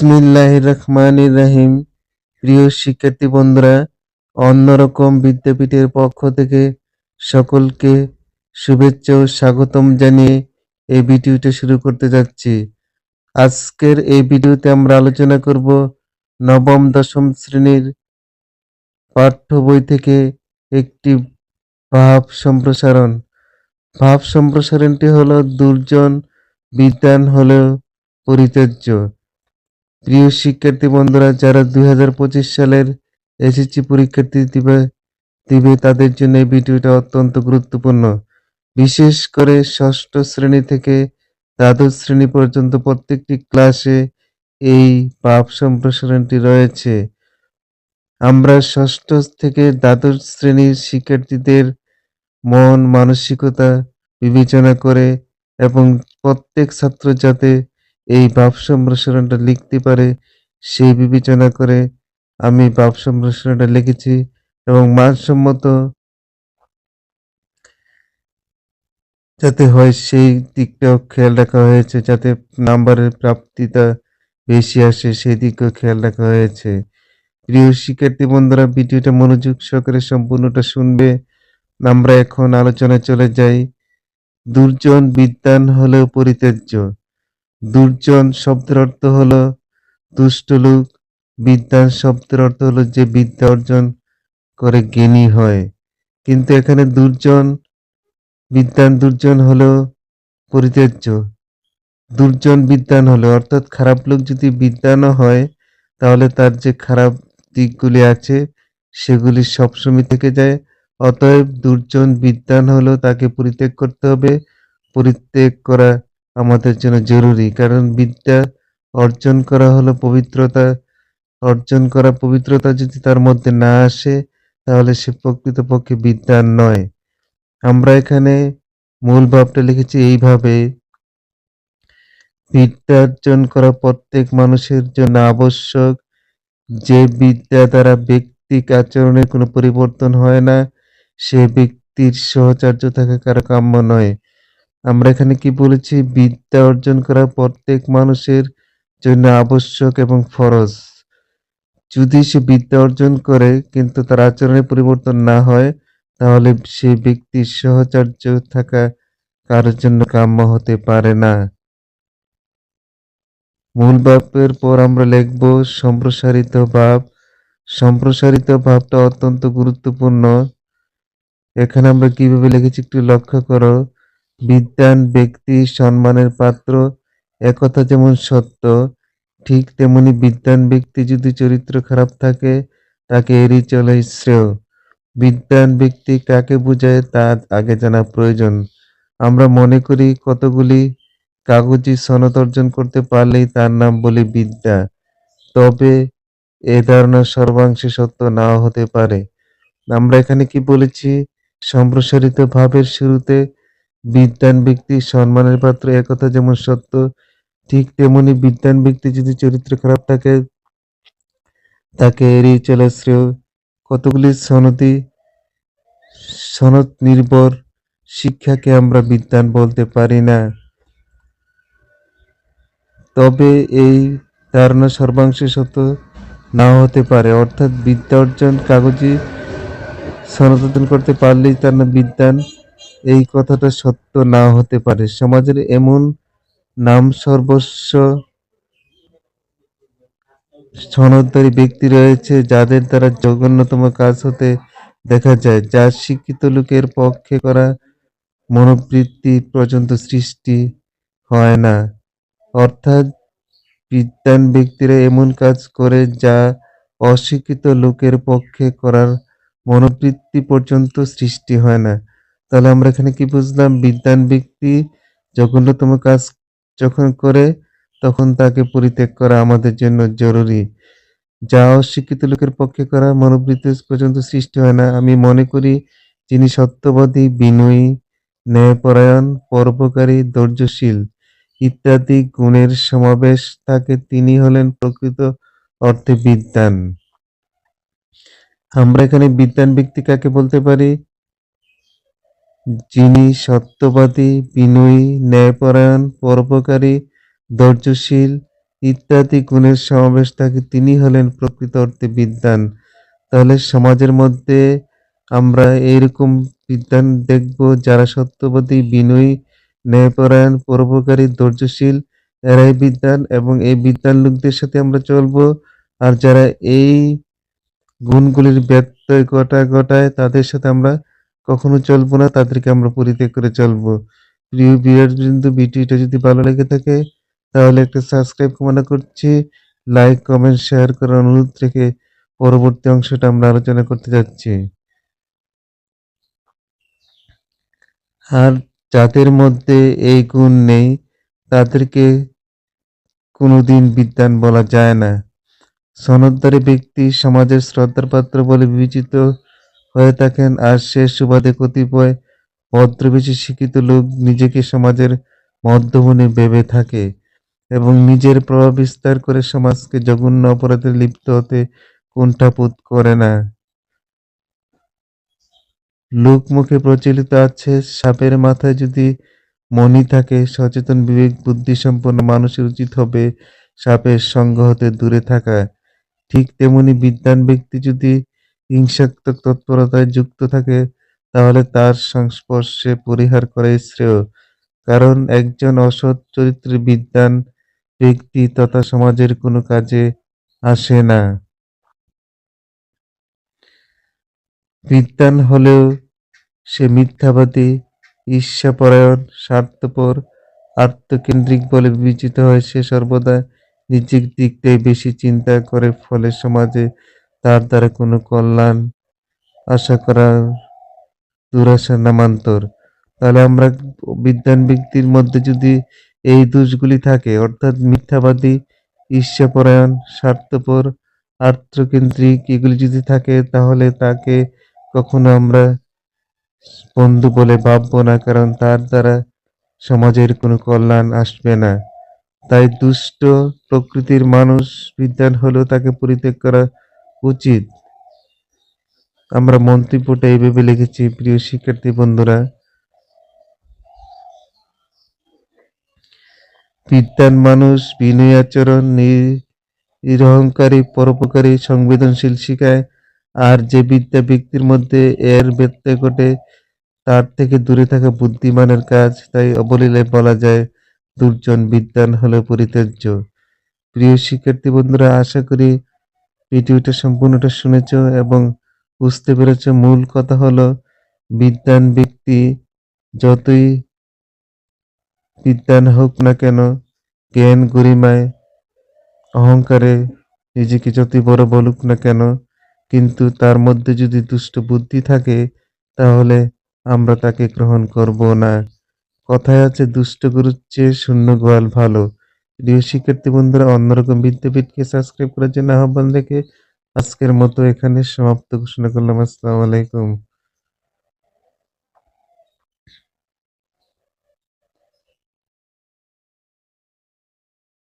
বিসমিল্লাহ রহমান রাহিম। প্রিয় শিক্ষার্থী বন্ধুরা, অন্যরকম বিদ্যাপীঠের পক্ষ থেকে সকলকে শুভেচ্ছা ও স্বাগতম জানিয়ে এই ভিডিওটা শুরু করতে যাচ্ছি। আজকের এই ভিডিওতে আমরা আলোচনা করব নবম, দশম শ্রেণির পাঠ্য বই থেকে একটি ভাব সম্প্রসারণ। ভাব সম্প্রসারণটি হলো দুর্জন বিদ্যান হলেও পরিত্যাজ্য। প্রিয় শিক্ষার্থী বন্ধুরা, যারা দুই হাজার পঁচিশ সালের এসএসসি পরীক্ষার্থী দিবে দিবে, তাদের জন্য এই ভিডিওটা অত্যন্ত গুরুত্বপূর্ণ। বিশেষ করে ষষ্ঠ শ্রেণি থেকে দ্বাদশ শ্রেণি পর্যন্ত প্রত্যেকটি ক্লাসে এই পাপ সম্প্রসারণটি রয়েছে। আমরা ষষ্ঠ থেকে দ্বাদশ শ্রেণির শিক্ষার্থীদের মন, মানসিকতা বিবেচনা করে এবং প্রত্যেক ছাত্র যাতে এই ভাব সম্প্রসারণটা লিখতে পারে, সেই বিবেচনা করে আমি ভাব সম্প্রসারণটা লিখেছি এবং মানসম্মত যাতে হয় সেই দিকটাও খেয়াল রাখা হয়েছে, যাতে নাম্বারের প্রাপ্তিটা বেশি আসে সেই দিকেও খেয়াল রাখা হয়েছে। প্রিয় শিক্ষার্থী বন্ধুরা, ভিডিওটা মনোযোগ সহকারে সম্পূর্ণটা শুনবে। আমরা এখন আলোচনায় চলে যাই। দুর্জন বিদ্যান হলেও পরিত্যাজ্য। দুর্জন শব্দের অর্থ হলো দুষ্ট লোক। বিদ্যান শব্দের অর্থ হলো যে বিদ্যা অর্জন করে জ্ঞানী হয়। কিন্তু এখানে দুর্জন, বিদ্যান দুর্জন হলেও পরিত্যাজ্য। দুর্জন বিদ্যান হলো, অর্থাৎ খারাপ লোক যদি বিদ্যানও হয়, তাহলে তার যে খারাপ দিকগুলি আছে, সেগুলি সবসময় থেকে যায়। অতএব দুর্জন বিদ্যান হলেও তাকে পরিত্যাগ করতে হবে। পরিত্যাগ করা আমাদের জন্য জরুরি। কারণ বিদ্যা অর্জন করা হলো পবিত্রতা। অর্জন করা পবিত্রতা যদি তার মধ্যে না আসে, তাহলে সে প্রকৃতপক্ষে বিদ্যা নয়। আমরা এখানে মূল ভাবটা লিখেছি এইভাবে বিদ্যা অর্জন করা প্রত্যেক মানুষের জন্য আবশ্যক। যে বিদ্যা দ্বারা ব্যক্তিক আচরণের কোনো পরিবর্তন হয় না, সে ব্যক্তির সহচার্য থাকা কারও কাম্য নয়। আমরা এখানে কি বলেছি? বিদ্যা অর্জন করা প্রত্যেক মানুষের জন্য আবশ্যক এবং ফরজ। যদি সে বিদ্যা অর্জন করে কিন্তু তার আচরণে পরিবর্তন না হয়, তাহলে সে ব্যক্তির সহচার্য থাকা কারোর জন্য কাম্য হতে পারে না। মূল ভাবের পর আমরা লিখব, সম্প্রসারিত ভাব সম্প্রসারিত ভাবটা অত্যন্ত গুরুত্বপূর্ণ। এখানে আমরা কীভাবে লিখেছি একটু লক্ষ্য করো। বিদ্যান ব্যক্তি সম্মানের পাত্র, একথা যেমন সত্য, ঠিক তেমনি বিদ্যান ব্যক্তি যদি চরিত্র খারাপ থাকে, তাকে এড়িয়ে চলে শ্রেয়। বিদ্যান ব্যক্তি কাকে বোঝায়, তা আগে জানা প্রয়োজন। আমরা মনে করি কতগুলি কাগজি সনদ অর্জন করতে পারলেই তার নাম বলি বিদ্যা। তবে এ ধারণা সর্বাংশে সত্য নাও হতে পারে। আমরা এখানে কি বলেছি? সম্প্রসারিত ভাবের শুরুতে বিদ্যান ব্যক্তি সম্মানের পাত্র, একথা যেমন সত্য, ঠিক তেমনি বিদ্যান ব্যক্তি যদি চরিত্র খারাপ থাকে, তাকে এড়িয়ে চলে শ্রেয়। কতগুলি সনদি সনদ নির্ভর শিক্ষাকে আমরা বিদ্যান বলতে পারি না। তবে এই ধারণা সর্বাংশে সত্য নাও হতে পারে। অর্থাৎ বিদ্যা অর্জন কাগজে অর্জন করতে পারলেই তার না বিদ্যান এই কথাটা সত্য না হতে পারে। সমাজের এমন নাম সর্বস্ব সনদধারী ব্যক্তি রয়েছে যাদের দ্বারা জঘন্যতম কাজ হতে দেখা যায়, যা শিক্ষিত লোকের পক্ষে করা মনোবৃত্তি পর্যন্ত সৃষ্টি হয় না। অর্থাৎ বিদ্যান ব্যক্তিরা এমন কাজ করে যা অশিক্ষিত লোকের পক্ষে করার মনোবৃত্তি পর্যন্ত সৃষ্টি হয় না। তাহলে আমরা এখানে কি বুঝলাম? বিদ্যান ব্যক্তি জঘন্যতম কাজ যখন করে, তখন তাকে পরিত্যাগ করা আমাদের জন্য জরুরি। যা অশিক্ষিত লোকের পক্ষে করা মনোবৃত্তি পর্যন্ত সৃষ্টি হয় না। আমি মনে করি যিনি সত্যবাদী, বিনয়ী, ন্যায়পরায়ণ, পরোপকারী, ধৈর্যশীল ইত্যাদি গুণের সমাবেশ থাকে, তিনি হলেন প্রকৃত অর্থে বিদ্যান। আমরা এখানে বিদ্যান ব্যক্তি কাকে বলতে পারি? যিনি সত্যবাদী, বিনয়ী, ন্যায়পরায়ণ, পরোপকারী, ধৈর্যশীল ইত্যাদি গুণের সমাবেশ থাকে তিনি হলেন প্রকৃত অর্থে বিদ্যান তাহলে সমাজের মধ্যে আমরা এইরকম বিদ্যান দেখব যারা সত্যবাদী, বিনয়ী, ন্যায়পরায়ণ, পরোপকারী, ধৈর্যশীল, এরাই বিদ্যান এবং এই বিদ্বান লোকদের সাথে আমরা চলবো। আর যারা এই গুণগুলির ব্যত্যয় ঘটা ঘটায় তাদের সাথে আমরা কখনো চলবো না, তাদেরকে আমরা পরিত্যাগ করে চলবো। প্রিয় বিরাট বিন্দু, ভিডিওটা যদি ভালো লেগে থাকে, তাহলে একটা সাবস্ক্রাইব কামনা করছি। লাইক কমেন্ট শেয়ার করার অনুরোধ রেখে পরবর্তী অংশটা আমরা আলোচনা করতে যাচ্ছি। আর যাদের মধ্যে এই গুণ নেই, তাদেরকে কোনোদিন বিদ্বান বলা যায় না। সনদধারী ব্যক্তি সমাজের শ্রদ্ধার পাত্র বলে বিবেচিত হয়ে থাকেন। আর সে সুবাদে কতিপয় ভদ্রবেশী শিক্ষিত লোক নিজেকে সমাজের মধ্যমণি ভেবে থাকে এবং নিজের প্রভাব বিস্তার করে সমাজকে জঘন্য অপরাধে লিপ্ত হতে কুণ্ঠাবোধ করে না। লোকমুখে প্রচলিত আছে, সাপের মাথায় যদি মণি থাকে, সচেতন, বিবেক বুদ্ধি সম্পন্ন মানুষের উচিত হবে সাপের সঙ্গ হতে দূরে থাকা। ঠিক তেমনি বিদ্বান ব্যক্তি যদি হিংসাত্মক তৎপরতায় যুক্ত থাকে, তাহলে তার সংস্পর্শে পরিহার করাই শ্রেয়। কারণ একজন অসৎ চরিত্রের বিদ্যান ব্যক্তি তথা সমাজের কোনো কাজে আসে না। বিদ্যান হলেও সে মিথ্যাবাদী, ঈর্ষাপরায়ণ, স্বার্থপর, আত্মকেন্দ্রিক বলে বিবেচিত হয়, সে সর্বদা নিজের দিকটাই বেশি চিন্তা করে, ফলে সমাজে তার দ্বারা কোনো কল্যাণ আশা করা দুরাশা নামান্তর তাহলে আমরা বিদ্বান ব্যক্তির মধ্যে যদি এই দোষগুলি থাকে, অর্থাৎ মিথ্যাবাদী ঈর্ষাপরায়ণ স্বার্থপর আত্মকেন্দ্রিক এগুলি যদি থাকে, তাহলে তাকে কখনো আমরা বন্ধু বলে ভাববো না, কারণ তার দ্বারা সমাজের কোনো কল্যাণ আসবে না। তাই দুষ্ট প্রকৃতির মানুষ বিদ্যান হলেও তাকে পরিত্যাগ করা উচিত। আমরা মন্তব্যটা এইভাবে লিখেছি, প্রিয় শিক্ষার্থী বন্ধুরা। বিদ্যান মানুষ, বিনয় আচরণ নিরহংকারী, পরোপকারী, সংবেদনশীল শিখায়। আর যে বিদ্যা ব্যক্তির মধ্যে এর ব্যত্যয় ঘটে, তার থেকে দূরে থাকা বুদ্ধিমানের কাজ, তাই অবলীলায় বলা যায়, দুর্জন বিদ্যান হলো পরিত্যাজ্য। প্রিয় শিক্ষার্থী বন্ধুরা, আশা করি ভিডিওটা সম্পূর্ণটা শুনেছ এবং বুঝতে পেরেছ, মূল কথা হলো বিদ্যান ব্যক্তি যতই বিদ্যান হোক না কেন, জ্ঞান, গরিমায়, অহংকারে নিজেকে যতই বড় বলুক না কেন, কিন্তু তার মধ্যে যদি দুষ্ট বুদ্ধি থাকে, তাহলে আমরা তাকে গ্রহণ করব না। কথায় আছে, দুষ্ট গুরুর চেয়ে শূন্য গোয়াল ভালো। প্রিয় শিক্ষার্থী বন্ধুরা, অন্যরকম বিদ্যাপীঠকে সাবস্ক্রাইব করার জন্য আহ্বান রেখে আজকের মতো এখানে সমাপ্ত ঘোষণা করলাম। আসসালামু আলাইকুম।